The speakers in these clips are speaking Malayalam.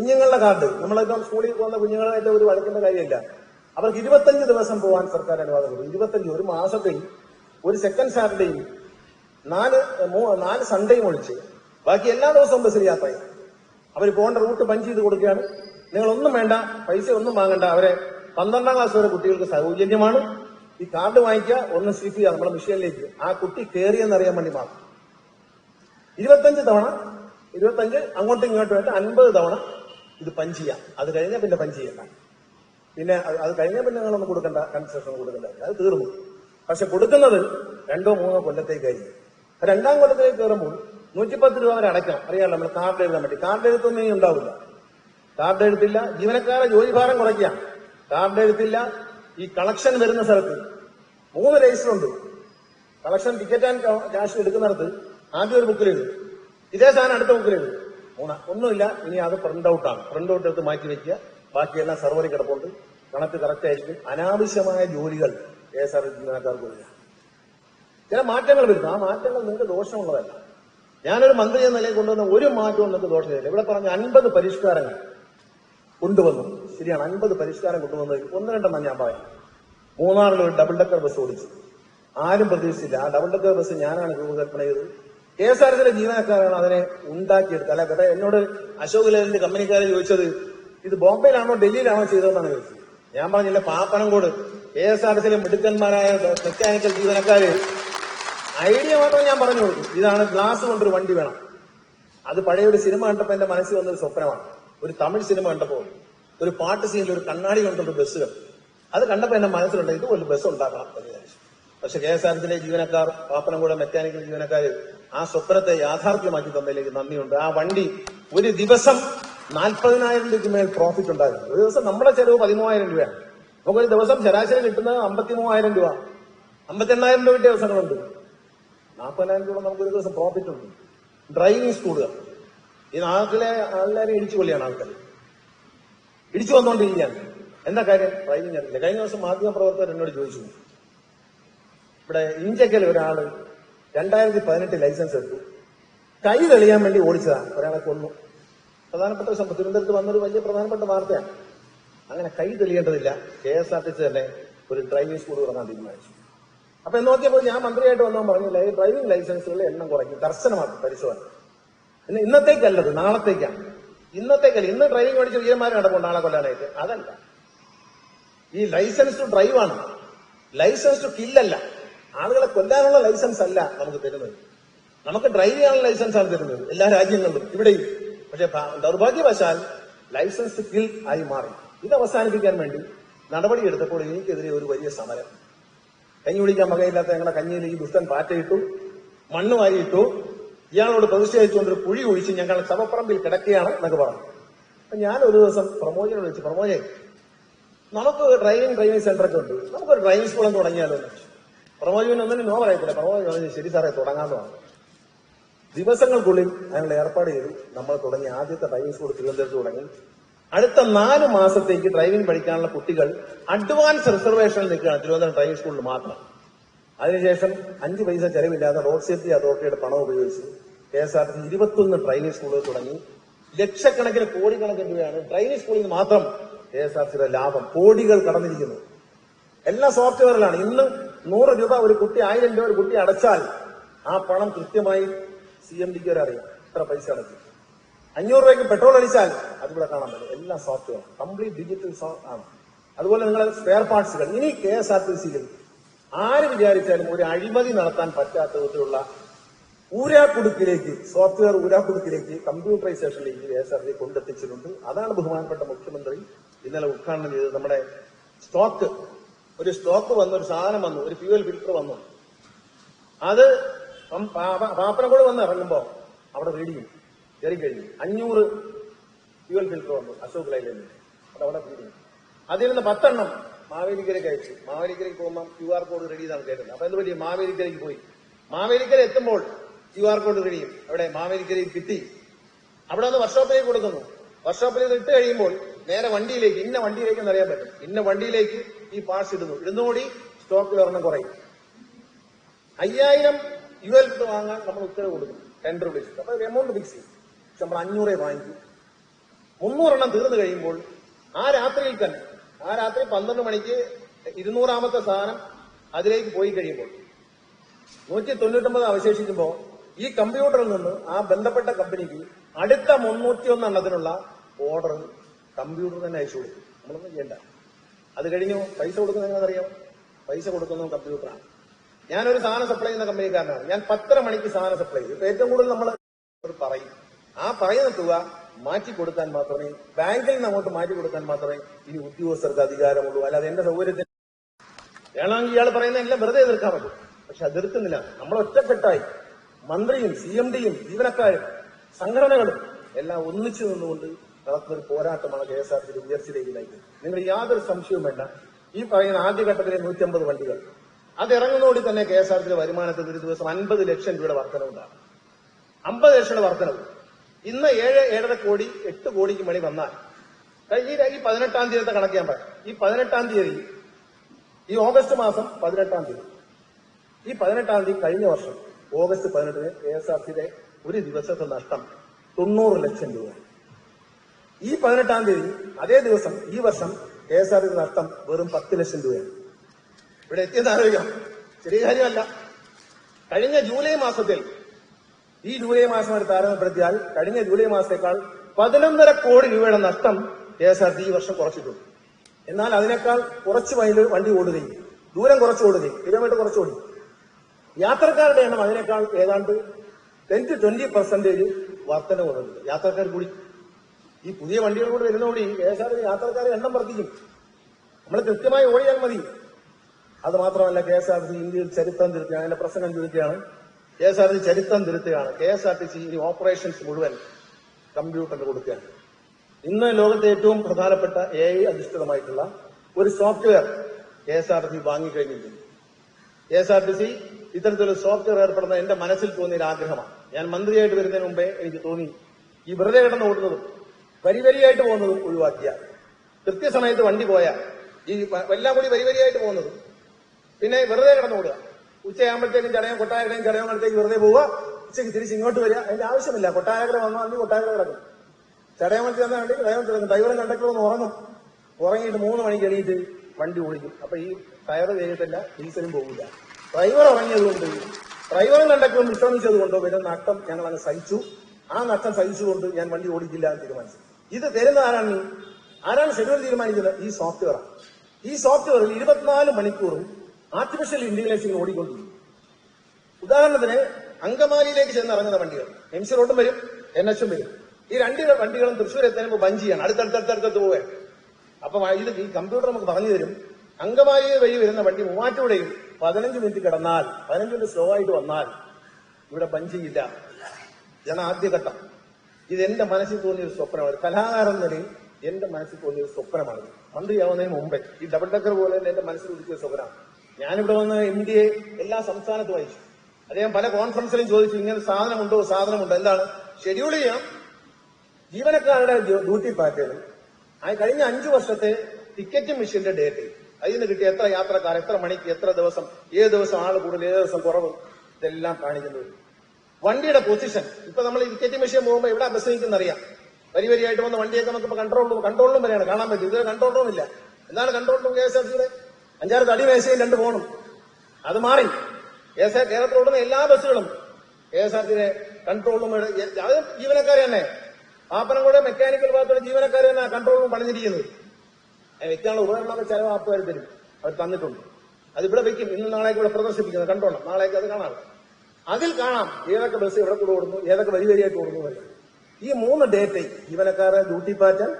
കുഞ്ഞുങ്ങളുടെ കാർഡ്. നമ്മളിപ്പം സ്കൂളിൽ പോകുന്ന കുഞ്ഞുങ്ങളായിട്ട് ഒരു വഴക്കിന്റെ കാര്യമില്ല. അവർക്ക് ഇരുപത്തഞ്ച് ദിവസം പോകാൻ സർക്കാർ അനുവാദം കൊടുക്കും ഇരുപത്തഞ്ച് ഒരു മാസത്തെയും ഒരു സെക്കൻഡ് സാറ്റർഡേയും നാല് നാല് സൺഡേയും ഒഴിച്ച് ബാക്കി എല്ലാ ദിവസവും ബസ്സിൽ യാത്ര ചെയ്യും അവർ പോകേണ്ട റൂട്ട് പഞ്ച് ചെയ്ത് കൊടുക്കുകയാണ്. നിങ്ങളൊന്നും വേണ്ട പൈസ ഒന്നും വാങ്ങണ്ട. അവരെ പന്ത്രണ്ടാം ക്ലാസ് വരെ കുട്ടികൾക്ക് സൗജന്യമാണ്. ഈ കാർഡ് വാങ്ങിക്കുക ഒന്ന് സ്ലിപ്പ് ചെയ്യുക നമ്മുടെ മിഷീനിലേക്ക്. ആ കുട്ടി കയറിയെന്നറിയാൻ വേണ്ടി മാത്രം. ഇരുപത്തഞ്ച് തവണ ഇരുപത്തഞ്ച് അങ്ങോട്ടും ഇങ്ങോട്ടും ആയിട്ട് അൻപത് തവണ ഇത് പഞ്ച് ചെയ്യാം. അത് കഴിഞ്ഞാൽ പിന്നെ പഞ്ച് ചെയ്യണ്ട. പിന്നെ അത് കഴിഞ്ഞാൽ പിന്നെ നിങ്ങളൊന്നും കൊടുക്കണ്ട കൺസെഷൻ കൊടുക്കണ്ട. അത് തീർന്നു. പക്ഷെ കൊടുക്കുന്നത് രണ്ടോ മൂന്നോ കൊല്ലത്തേക്കായിരിക്കും രണ്ടാം കൊല്ലത്തേക്ക് കയറുമ്പോൾ നൂറ്റിപ്പത്ത് രൂപ വരെ അടയ്ക്കണം. അറിയാമല്ലോ നമ്മൾ കാർഡ് എഴുതാൻ പറ്റി കാർഡ് എഴുത്തൊന്നും ഇനി ഉണ്ടാവില്ല. കാർഡ് എഴുത്തില്ല ജീവനക്കാരെ ജോലിഭാരം കുറയ്ക്കാം കാർഡ് എഴുത്തില്ല ഈ കളക്ഷൻ വരുന്ന സ്ഥലത്ത് മൂന്ന് രജിസ്റ്റർ ഉണ്ട് കളക്ഷൻ ടിക്കറ്റ് ആൻഡ് ക്യാഷ് എടുക്കുന്നിടത്ത് ആദ്യം ഒരു ബുക്കിൽ എഴുതും. ഇതേ സാധനം അടുത്ത ബുക്കിൽ എഴുതും. ഒന്നുമില്ല ഇനി അത് പ്രിന്റ് ഔട്ടാണ് പ്രിന്റ് ഔട്ട് എടുത്ത് മാറ്റി വെക്കുക. ബാക്കിയെല്ലാം സെർവറിൽ കിടപ്പുണ്ട്. കണക്ക് കറക്റ്റ് ആയിരിക്കും. അനാവശ്യമായ ജോലികൾ കെ എസ് ആർ ജീവനക്കാർക്ക് വരിക. ചില മാറ്റങ്ങൾ വരുന്നു. ആ മാറ്റങ്ങൾ നിങ്ങൾക്ക് ദോഷമുള്ളതല്ല. ഞാനൊരു മന്ത്രി എന്ന നിലയിൽ കൊണ്ടുവന്ന ഒരു മാറ്റവും നിങ്ങൾക്ക് ദോഷമില്ല. ഇവിടെ പറഞ്ഞ അൻപത് പരിഷ്കാരങ്ങൾ കൊണ്ടുവന്നു. ശരിയാണ് അൻപത് പരിഷ്കാരം കൊണ്ടുവന്നത് ഒന്ന് രണ്ടെണ്ണം ഞാൻ പറയാം മൂന്നാറിൽ ഒരു ഡബിൾ ഡെക്കർ ബസ് ഓടിച്ചു. ആരും പ്രതീക്ഷിച്ചില്ല. ആ ഡബിൾ ഡെക്കർ ബസ് ഞാനാണ് രൂപകൽപ്പന ചെയ്തത്. കെ എസ് ആർ എസിലെ ജീവനക്കാരാണ് അതിനെ ഉണ്ടാക്കിയെടുത്തത്. അല്ല കേട്ടോ എന്നോട് അശോക് ലേലിന്റെ കമ്പനിക്കാരെ ചോദിച്ചത് ഇത് ബോംബെയിലാണോ ഡൽഹിയിലാണോ ചെയ്തതെന്നാണ് ചോദിച്ചത്? ഞാൻ പറഞ്ഞില്ല പാപ്പനംകോട് കെ എസ് ആർ എസിലെ മിടുക്കന്മാരായ മെക്കാനിക്കൽ ജീവനക്കാര് ഐഡിയ മാത്രം ഞാൻ പറഞ്ഞു കൊടുക്കും ഇതാണ് ഗ്ലാസ് കൊണ്ടൊരു വണ്ടി വേണം. അത് പഴയ ഒരു സിനിമ കണ്ടപ്പോ എന്റെ മനസ്സിൽ വന്നൊരു സ്വപ്നമാണ്. ഒരു തമിഴ് സിനിമ കണ്ടപ്പോൾ ഒരു പാട്ട് സീനിൽ ഒരു കണ്ണാടി കൊണ്ടൊരു ബസ് അത് കണ്ടപ്പോ എന്റെ മനസ്സിലുണ്ട് ഇതുപോലെ ബസ് ഉണ്ടാക്കണം എന്ന് വിചാരിച്ചു. പക്ഷെ കെ എസ് ആർ എസിലെ ജീവനക്കാർ പാപ്പനംകൂടെ മെക്കാനിക്കൽ ജീവനക്കാർ ആ സ്വപ്നത്തെ യാഥാർത്ഥ്യമാക്കി തന്നതിലേക്ക് നന്ദിയുണ്ട്. ആ വണ്ടി ഒരു ദിവസം നാൽപ്പതിനായിരം രൂപയ്ക്ക് മേൽ പ്രോഫിറ്റ് ഉണ്ടായിരുന്നു. ഒരു ദിവസം നമ്മുടെ ചെലവ് പതിമൂവായിരം രൂപയാണ്. നമുക്കൊരു ദിവസം ശരാശരി കിട്ടുന്നത് അമ്പത്തി മൂവായിരം രൂപ. അമ്പത്തെണ്ണായിരം രൂപ കിട്ടിയ ദിവസങ്ങളുണ്ട് നാൽപ്പതിനായിരം രൂപ നമുക്ക് ഒരു ദിവസം പ്രോഫിറ്റ് ഉണ്ട്. ഡ്രൈവിംഗ് സ്കൂളുകൾ ഈ നാട്ടിലെ എല്ലാവരും ഇടിച്ചു കൊള്ളിയാണ് ആൾക്കാർ ഇടിച്ചു വന്നുകൊണ്ടിരിക്കുകയാണ് എന്താ കാര്യം? ഡ്രൈവിംഗ് അറിയില്ല. കഴിഞ്ഞ ദിവസം മാധ്യമ പ്രവർത്തകർ എന്നോട് ചോദിച്ചു. ഇവിടെ ഇഞ്ചക്കൽ ഒരാൾ രണ്ടായിരത്തി പതിനെട്ട് ലൈസൻസ് എടുത്തു. കൈ തെളിയാൻ വേണ്ടി ഓടിച്ചതാണ്. ഒരാളെ കൊന്നു. പ്രധാനപ്പെട്ട സംഭവം. തിരുവനന്തപുരത്ത് വന്നൊരു വലിയ പ്രധാനപ്പെട്ട വാർത്തയാണ്. അങ്ങനെ കൈ തെളിയേണ്ടതില്ല. K S R T C തന്നെ ഒരു ഡ്രൈവിംഗ് സ്കൂൾ തുടങ്ങാൻ തീരുമാനിച്ചു. അപ്പൊ നോക്കിയപ്പോൾ ഞാൻ മന്ത്രിയായിട്ട് വന്നാൽ പറഞ്ഞില്ല ഡ്രൈവിംഗ് ലൈസൻസുകളുടെ എണ്ണം കുറയ്ക്കും. ദർശനമാണ് പരിശോധന. ഇന്ന് ഇന്നത്തേക്കല്ലത് നാളത്തേക്കാണ്. ഇന്നത്തേക്കല്ല ഇന്ന് ഡ്രൈവിംഗ് പഠിച്ച വിജയന്മാരെ നടക്കും നാളെ കൊല്ലാനായിട്ട്. അതല്ല. ഈ ലൈസൻസ് ടു ഡ്രൈവ് ആണ്. ലൈസൻസ് ടു കില്ലല്ല ആളുകളെ കൊല്ലാനുള്ള ലൈസൻസ് അല്ല നമുക്ക് തരുന്നത്. നമുക്ക് ഡ്രൈവ് ചെയ്യാനുള്ള ലൈസൻസ് ആണ് തരുന്നത്. എല്ലാ രാജ്യങ്ങളിലും ഇവിടെയും. പക്ഷെ ദൗർഭാഗ്യവശാൽ ലൈസൻസ് കിൽ ആയി മാറി. ഇത് അവസാനിപ്പിക്കാൻ വേണ്ടി നടപടിയെടുത്തപ്പോൾ എനിക്കെതിരെ ഒരു വലിയ സമരം. കഞ്ഞി കുടിക്കാൻ വകയില്ലാത്ത ഞങ്ങളുടെ കഞ്ഞിയിൽ ഈ ദുഷ്ടൻ പാറ്റയിട്ടു മണ്ണ് വാരിയിട്ടു ഇയാളോട് പ്രതിഷേധിച്ചുകൊണ്ട് ഒരു കുഴി ഒഴിച്ച് ഞങ്ങൾ ശവപ്പറമ്പിൽ കിടക്കുകയാണ് എന്നൊക്കെ പറഞ്ഞു. അപ്പൊ ഞാൻ ഒരു ദിവസം പ്രമോജനോട് വെച്ച് പ്രമോജൻ നമുക്ക് ഡ്രൈവിംഗ് ട്രെയിനിങ് സെന്ററൊക്കെ ഉണ്ട്. നമുക്കൊരു ഡ്രൈവിംഗ് സ്കൂളും തുടങ്ങിയാലോ വെച്ചു ഒന്നിനും നോ പറയത്തില്ല. പ്രമോജ് പറഞ്ഞു ശരി സാറേ തുടങ്ങാമെന്നാണ് ദിവസങ്ങൾക്കുള്ളിൽ അതിനുള്ള ഏർപ്പാട് ചെയ്തു. നമ്മൾ തുടങ്ങി. ആദ്യത്തെ ഡ്രൈവിംഗ് സ്കൂൾ തിരുവനന്തപുരത്ത് തുടങ്ങി. അടുത്ത നാല് മാസത്തേക്ക് ഡ്രൈവിംഗ് പഠിക്കാനുള്ള കുട്ടികൾ അഡ്വാൻസ് റിസർവേഷനിൽ നിൽക്കുകയാണ്. തിരുവനന്തപുരം ഡ്രൈവിംഗ് സ്കൂളിൽ മാത്രം. അതിനുശേഷം അഞ്ച് പൈസ ചെലവില്ലാതെ റോഡ് സേഫ്റ്റി അതോറിറ്റിയുടെ പണം ഉപയോഗിച്ച് കെ എസ് ആർ ടി ഇരുപത്തൊന്ന് ഡ്രൈവിംഗ് സ്കൂളുകൾ തുടങ്ങി. ലക്ഷക്കണക്കിന് കോടിക്കണക്കിന് രൂപയാണ് ഡ്രൈവിംഗ് സ്കൂളിൽ നിന്ന് മാത്രം കെ എസ് ആർ സിയുടെ ലാഭം കോടികൾ കടന്നിരിക്കുന്നു. എല്ലാ സോഫ്റ്റ്വെയറിലാണ് ഇന്ന് നൂറ് രൂപ ഒരു കുട്ടി ആയിരം രൂപ ഒരു കുട്ടി അടച്ചാൽ ആ പണം കൃത്യമായി സി എം ഡിക്ക് അറിയാം. എത്ര പൈസ അടച്ചു. അഞ്ഞൂറ് രൂപയ്ക്ക് പെട്രോൾ അടിച്ചാൽ അതിവിടെ കാണാൻ പറ്റും. എല്ലാം സോഫ്റ്റ്വെയർ കംപ്ലീറ്റ് ഡിജിറ്റൽ ആണ്. അതുപോലെ നിങ്ങൾ സ്പെയർ പാർട്സുകൾ ഇനി കെ എസ് ആർ ടി സിയിൽ ആര് വിചാരിച്ചാലും ഒരു അഴിമതി നടത്താൻ പറ്റാത്ത വിധത്തിലുള്ള ഊരാക്കുടുക്കിലേക്ക് സോഫ്റ്റ്വെയർ ഊരാക്കുടുക്കിലേക്ക് കമ്പ്യൂട്ടറൈസേഷനിലേക്ക് കെ എസ് ആർ ടി കൊണ്ടെത്തിച്ചിട്ടുണ്ട്. അതാണ് ബഹുമാനപ്പെട്ട മുഖ്യമന്ത്രി ഇന്നലെ ഉദ്ഘാടനം ചെയ്തത്. നമ്മുടെ സ്റ്റോക്ക് ഒരു സ്റ്റോക്ക് വന്നു ഒരു സാധനം വന്നു ഒരു ഫ്യൂവൽ ഫിൽറ്റർ വന്നു. അത് പാപ്പന കൂടെ വന്ന് ഇറങ്ങുമ്പോ അവിടെ റീഡിങ് കയറി കഴിഞ്ഞു. അഞ്ഞൂറ് ഫ്യൂവൽ ഫിൽറ്റർ വന്നു അശോക് ലൈലിന് അത് അവിടെ റീഡിങ് അതിൽ നിന്ന് പത്തെണ്ണം മാവേലിക്കരയ്ക്ക് അയച്ചു. മാവേലിക്കരയ്ക്ക് പോകുമ്പോൾ ക്യു ആർ കോഡ് റെഡി ചെയ്താണ് കേട്ടത് അപ്പൊ എന്ത് പറ്റി? മാവേലിക്കരയ്ക്ക് പോയി. മാവേലിക്കര എത്തുമ്പോൾ ക്യു ആർ കോഡ് റെഡി ചെയ്യും. അവിടെ മാവേലിക്കരയിൽ കിട്ടി. അവിടെ നിന്ന് വർക്ക്ഷോപ്പിലേക്ക് കൊടുക്കുന്നു. വർക്ക്ഷോപ്പിലേക്ക് ഇട്ട് കഴിയുമ്പോൾ നേരെ വണ്ടിയിലേക്ക് ഇന്ന വണ്ടിയിലേക്ക് എന്നറിയാൻ പറ്റും. ഇന്ന വണ്ടിയിലേക്ക് ഈ പാർട്സ് ഇടുന്നു. ഇടുന്നോടി സ്റ്റോക്കിൽ ഒരെണ്ണം കുറയും. അയ്യായിരം യു എൽ വാങ്ങാൻ നമ്മൾ ഉത്തരവ് കൊടുക്കും ടെൻഡർ വിളിച്ചിട്ട് അപ്പൊ എമൗണ്ട് ഫിക്സ് ചെയ്യും. പക്ഷെ നമ്മൾ അഞ്ഞൂറേ വാങ്ങിക്കും. മുന്നൂറെണ്ണം തീർന്നു കഴിയുമ്പോൾ ആ രാത്രിയിൽ തന്നെ ആ രാത്രി പന്ത്രണ്ട് മണിക്ക് ഇരുന്നൂറാമത്തെ സാധനം അതിലേക്ക് പോയി കഴിയുമ്പോൾ നൂറ്റി തൊണ്ണൂറ്റൊമ്പത് അവശേഷിക്കുമ്പോൾ ഈ കമ്പ്യൂട്ടറിൽ നിന്ന് ആ ബന്ധപ്പെട്ട കമ്പനിക്ക് അടുത്ത മുന്നൂറ്റി ഒന്നെണ്ണത്തിനുള്ള ഓർഡർ കമ്പ്യൂട്ടർ തന്നെ അയച്ചു കൊടുക്കും. നമ്മളൊന്നും ചെയ്യണ്ട. അത് കഴിഞ്ഞു പൈസ കൊടുക്കുന്നത് എങ്ങനെയാണെന്നറിയാം പൈസ കൊടുക്കുന്നത് കമ്പ്യൂട്ടറാണ്. ഞാനൊരു സാധനം സപ്ലൈ ചെയ്യുന്ന കമ്പനിക്കാരനാണ്. ഞാൻ പത്തര മണിക്ക് സാധനം സപ്ലൈ ചെയ്യും. ഏറ്റവും കൂടുതൽ നമ്മൾ പറയും. ആ പറയുന്ന തുക മാറ്റി കൊടുക്കാൻ മാത്രമേ ബാങ്കിൽ നിന്ന് അങ്ങോട്ട് മാറ്റി കൊടുക്കാൻ മാത്രമേ ഇനി ഉദ്യോഗസ്ഥർക്ക് അധികാരമുള്ളൂ. അല്ലാതെ എന്റെ സൗകര്യത്തിന് വേണമെങ്കിൽ ഇയാൾ പറയുന്ന എല്ലാം വെറുതെ എതിർക്കാൻ പറ്റും. പക്ഷെ അതിർക്കുന്നില്ല നമ്മൾ ഒറ്റക്കെട്ടായി. മന്ത്രിയും സി എം ഡിയും ജീവനക്കാരും സംഘടനകളും എല്ലാം ഒന്നിച്ചു നിന്നുകൊണ്ട് നടത്തുന്ന പോരാട്ടമാണ് കെ എസ് ആർ ടി ഉയർച്ചയിലേക്ക് നയിക്കുന്നത് നിങ്ങൾ യാതൊരു സംശയവും വേണ്ട. ഈ പറയുന്ന ആദ്യഘട്ടത്തിലെ നൂറ്റമ്പത് വണ്ടികൾ. അത് ഇറങ്ങുന്നതോടി തന്നെ കെ എസ് ആർ ടി വരുമാനത്തിൽ ഒരു ദിവസം അൻപത് ലക്ഷം രൂപയുടെ വർധനവുണ്ടാകും അമ്പത് ലക്ഷം രൂപ വർധനവ്. ഇന്ന് ഏഴ് ഏഴര കോടി എട്ട് കോടിക്ക് മണി വന്നാൽ ഈ പതിനെട്ടാം തീയതി കണക്ക് ഞാൻ പറയാം. ഈ പതിനെട്ടാം തീയതി ഈ ഓഗസ്റ്റ് മാസം പതിനെട്ടാം തീയതി. ഈ പതിനെട്ടാം തീയതി കഴിഞ്ഞ വർഷം ഓഗസ്റ്റ് പതിനെട്ടിന് കെ എസ് ആർ സിയുടെ ഒരു ദിവസത്തെ നഷ്ടം തൊണ്ണൂറ് ലക്ഷം രൂപ ഈ പതിനെട്ടാം തീയതി അതേ ദിവസം ഈ വർഷം കെ എസ് ആർ നഷ്ടം വെറും പത്ത് ലക്ഷം രൂപയാണ്. ഇവിടെ എത്തിയത് ചെറിയ കാര്യമല്ല. കഴിഞ്ഞ ജൂലൈ മാസത്തിൽ ഈ ജൂലൈ മാസമായി താരതമ്യപ്പെടുത്തിയാൽ കഴിഞ്ഞ ജൂലൈ മാസത്തേക്കാൾ പതിനൊന്നര കോടി രൂപയുടെ നഷ്ടം കെ എസ് ആർ ടി ഈ വർഷം കുറച്ചിട്ടുണ്ട്. എന്നാൽ അതിനേക്കാൾ കുറച്ച് മൈൽ വണ്ടി ഓടുകയും ദൂരം കുറച്ച് ഓടുകയും കിലോമീറ്റർ കുറച്ച് ഓടി യാത്രക്കാരുടെ എണ്ണം അതിനേക്കാൾ ഏതാണ്ട് ടെൻ ടു ട്വന്റി പെർസെന്റേജ് വർധന കൊണ്ടുണ്ട് യാത്രക്കാർ കൂടി ഈ പുതിയ വണ്ടികൾ കൂടി വരുന്നതോടെ കെ എസ് ആർ യാത്രക്കാരുടെ എണ്ണം വർദ്ധിക്കും. നമ്മൾ കൃത്യമായി ഓടിയാൽ മതി. അത് മാത്രമല്ല കെ എസ് ആർ ടി ഇന്ത്യയിൽ ചരിത്രം തിരുത്തുകയാണ് അതിന്റെ പ്രസംഗം ചോദിക്കുകയാണ് കെ എസ് ആർ ടി ചരിത്രം തിരുത്തുകയാണ്. K S R T C operations മുഴുവൻ കമ്പ്യൂട്ടറിൽ കൊടുക്കുകയാണ്. ഇന്ന് ലോകത്തെ ഏറ്റവും പ്രധാനപ്പെട്ട എ ഐ അധിഷ്ഠിതമായിട്ടുള്ള ഒരു software K S R T C വാങ്ങിക്കഴിഞ്ഞിരിക്കുന്നു. K S R T C ഇത്തരത്തിലൊരു സോഫ്റ്റ്വെയർ ഏർപ്പെടുന്ന എന്റെ മനസ്സിൽ തോന്നിയ ആഗ്രഹമാണ്. ഞാൻ മന്ത്രിയായിട്ട് വരുന്നതിന് മുമ്പേ എനിക്ക് തോന്നി ഈ വെറുതെ കിടന്ന് ഓടുന്നതും വരി വരിയായിട്ട് പോകുന്നത് ഒഴിവാക്കിയ. കൃത്യസമയത്ത് വണ്ടി പോയാൽ ഈ എല്ലാം കൂടി വരി വരിയായിട്ട് പോകുന്നത്. പിന്നെ വെറുതെ കിടന്നുകൂടുക ഉച്ചയാകുമ്പോഴത്തേക്കും ചടയം കൊട്ടാരക്കരയും ചടയങ്ങളത്തേക്ക് വെറുതെ പോവുക. ഉച്ചയ്ക്ക് തിരിച്ച് ഇങ്ങോട്ട് വരിക. അതിന്റെ ആവശ്യമില്ല. കൊട്ടാരക്കര വന്നാൽ മതി കൊട്ടാരക്കര കിടക്കും. ചടയമത്തിൽ വന്നാൽ വേണ്ടി ചടയമത്തിൽ കിടക്കും ഡ്രൈവറും കണ്ടക്ടറും ഒന്ന് ഉറങ്ങും. ഉറങ്ങിയിട്ട് മൂന്ന് മണിക്ക് എണീറ്റ് വണ്ടി ഓടിക്കും. അപ്പൊ ഈ ടയർ വേഗത്തില്ല ഡീസലും പോകില്ല ഡ്രൈവർ ഉറങ്ങിയതുകൊണ്ട് ഡ്രൈവറും കണ്ടക്ടറും വിശ്രമിച്ചതുകൊണ്ടോ വരുന്ന നഷ്ടം ഞങ്ങൾ അങ്ങ് സഹിച്ചു. ആ നഷ്ടം സഹിച്ചുകൊണ്ട് ഞാൻ വണ്ടി ഓടിക്കില്ല എന്ന് തീരുമാനിച്ചു. ഇത് തരുന്ന ആരാണ്? ആരാണ് ഷെഡ്യൂൾ തീരുമാനിക്കുന്നത്? ഈ സോഫ്റ്റ്വെയർ ഈ സോഫ്റ്റ്വെയറിൽ ഇരുപത്തിനാല് മണിക്കൂറും ആർട്ടിഫിഷ്യൽ ഇന്റലിജൻസിൽ ഓടിക്കൊണ്ടിരിക്കും. ഉദാഹരണത്തിന് അങ്കമാലിയിലേക്ക് ചെന്ന് ഇറങ്ങുന്ന വണ്ടികൾ. എം സി റോഡും വരും എൻ എച്ചും വരും. ഈ രണ്ട് വണ്ടികളും തൃശ്ശൂർ എത്തുമ്പോൾ ബഞ്ചിയാണ് അടുത്തടുത്തടുത്തടുത്ത് പോവേ അപ്പൊ ഇത് ഈ കമ്പ്യൂട്ടർ നമുക്ക് പറഞ്ഞു തരും. അങ്കമാലി വഴി വരുന്ന വണ്ടി മൂവാറ്റൂടെയും പതിനഞ്ച് മിനിറ്റ് കിടന്നാൽ പതിനഞ്ച് മിനിറ്റ് സ്ലോ ആയിട്ട് വന്നാൽ ഇവിടെ ബഞ്ചിയില്ല ഇതാണ് ആദ്യഘട്ടം. ഇത് എന്റെ മനസ്സിൽ തോന്നിയ ഒരു സ്വപ്നമാണ്. കലാകാരൻ നിലയിൽ എന്റെ മനസ്സിൽ തോന്നിയ ഒരു സ്വപ്നമാണ്. മന്ത്രിയാവുന്നതിന് മുമ്പേ ഈ ഡബിൾ ഡക്കർ പോലെ തന്നെ എന്റെ മനസ്സിൽ ഒരുക്കിയ സ്വപ്നമാണ്. ഞാനിവിടെ വന്ന് ഇന്ത്യയെ എല്ലാ സംസ്ഥാനത്തും അയച്ചു. അദ്ദേഹം പല കോൺഫറൻസിലും ചോദിച്ചു ഇങ്ങനെ സാധനമുണ്ടോ? സാധനമുണ്ടോ? എന്താണ്? ഷെഡ്യൂൾ ചെയ്യാം. ജീവനക്കാരുടെ ഡ്യൂട്ടി പാറ്റേൺ ആ കഴിഞ്ഞ അഞ്ചു വർഷത്തെ ടിക്കറ്റ് മെഷീന്റെ ഡേറ്റ് അതിൽ നിന്ന് കിട്ടിയ എത്ര യാത്രക്കാർ എത്ര മണിക്ക് എത്ര ദിവസം ഏത് ദിവസം ആൾ കൂടുതൽ ഏത് ദിവസം കുറവ്? ഇതെല്ലാം കാണിക്കുന്നത് വണ്ടിയുടെ പൊസിഷൻ ഇപ്പൊ നമ്മൾ ടിക്കറ്റ് മെഷീൻ പോകുമ്പോൾ എവിടെ ബസ് അറിയാം. വരി വരിയായിട്ട് വന്ന വണ്ടിയൊക്കെ നമുക്ക് കൺട്രോൾ റൂം കൺട്രോൾ റൂം വരെയാണ്. കാണാൻ പറ്റും. ഇതുവരെ കൺട്രോൾ റൂം ഇല്ല. എന്താണ് control room K S R സിയുടെ അഞ്ചാറ് തടി മേശയും രണ്ട് ഫോണും അത് മാറി. കെ എസ് ആർ കേരളത്തിലോടുന്ന എല്ലാ ബസ്സുകളും കെ എസ് ആർ സിയുടെ കൺട്രോൾ റൂം അത് ജീവനക്കാർ തന്നെ. പാപ്പനംകോട് മെക്കാനിക്കൽ ഭാഗത്തുള്ള ജീവനക്കാർ തന്നെ കൺട്രോൾ റൂം പണിഞ്ഞിരിക്കുന്നത് വ്യക്തികളുടെ ഉപകരണമൊക്കെ ചില ആപ്പുകാർ തരും. അവർ തന്നിട്ടുണ്ട്. അത് ഇവിടെ വെക്കും. ഇന്ന് നാളേക്ക് ഇവിടെ പ്രദർശിപ്പിക്കുന്നത്. കണ്ടോണം. നാളേക്ക് അത് കാണാം. അതിൽ കാണാം ഏതൊക്കെ ബസ് എവിടെ കൂടെ ഓടുന്നു ഏതൊക്കെ വരി വരിയായിട്ട് ഓടുന്നു. ഈ മൂന്ന് ഡേറ്റ് ജീവനക്കാരെ ഡ്യൂട്ടി പാറ്റൻ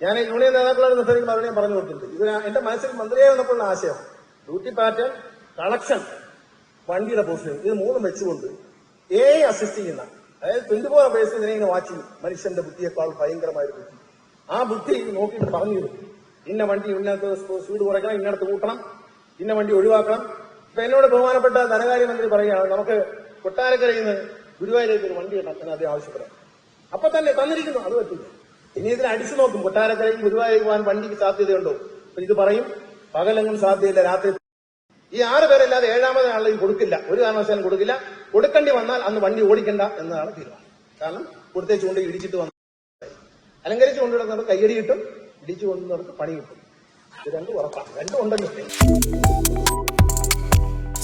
ഞാൻ യൂണിയൻ നേതാക്കളോട് നിർത്തലിൽ മറുപടി ഞാൻ പറഞ്ഞു കൊടുത്തിട്ടുണ്ട്. ഇത് എന്റെ മനസ്സിൽ മന്ത്രിയായി വന്നപ്പോഴുള്ള ആശയം. ഡ്യൂട്ടി പാറ്റേൺ കളക്ഷൻ വണ്ടിയുടെ പൊസിഷൻ ഇത് മൂന്നും വെച്ചുകൊണ്ട് എ അസിസ്റ്റ് ചെയ്യുന്ന അതായത് ട്വന്റി ഫോർ അവേഴ്സ് ഇങ്ങനെ വാച്ച് ചെയ്യും. മനുഷ്യന്റെ ബുദ്ധിയേക്കാൾ ഭയങ്കരമായൊരു ബുദ്ധി. ആ ബുദ്ധി നോക്കിയിട്ട് പറഞ്ഞു ഇന്ന വണ്ടി ഇന്നത്തെ സ്പീഡ് കുറയ്ക്കണം ഇന്നടത്ത് കൂട്ടണം ഇന്ന വണ്ടി ഒഴിവാക്കണം ഇപ്പൊ എന്നോട് ബഹുമാനപ്പെട്ട ധനകാര്യമന്ത്രി പറയുകയാണ് നമുക്ക് കൊട്ടാരക്കരയിൽ നിന്ന് ഗുരുവായൂരേക്ക് ഒരു വണ്ടി കിട്ടണം എന്ന് അദ്ദേഹം ആവശ്യപ്പെടാം അപ്പൊ തന്നെ തന്നിരിക്കുന്നു അത് പറ്റില്ല. ഇനി ഇതിനെ അടിച്ചു നോക്കും കൊട്ടാരക്കരയിൽ ഗുരുവായൂർ പോകാൻ വണ്ടിക്ക് സാധ്യതയുണ്ടോ? അപ്പൊ ഇത് പറയും പകലെങ്ങും സാധ്യതയില്ല രാത്രി ഈ ആറ് പേരല്ലാതെ ഏഴാമത് ആളെയും കൊടുക്കില്ല. ഒരു കാരണവശാലും കൊടുക്കില്ല. കൊടുക്കേണ്ടി വന്നാൽ അന്ന് വണ്ടി ഓടിക്കണ്ട എന്നതാണ് തീരുമാനം. കാരണം കൊടുത്തേ ചൂണ്ടി ഇടിച്ചിട്ട് വന്നു അലങ്കരിച്ചു കൊണ്ടുവരുന്നവർക്ക് കയ്യടി കിട്ടും ഇടിച്ചു കൊണ്ടുവന്നവർക്ക് പണി കിട്ടും. ഇത് രണ്ടും ഉറപ്പാണ്. രണ്ടും ഉണ്ടല്ലോ.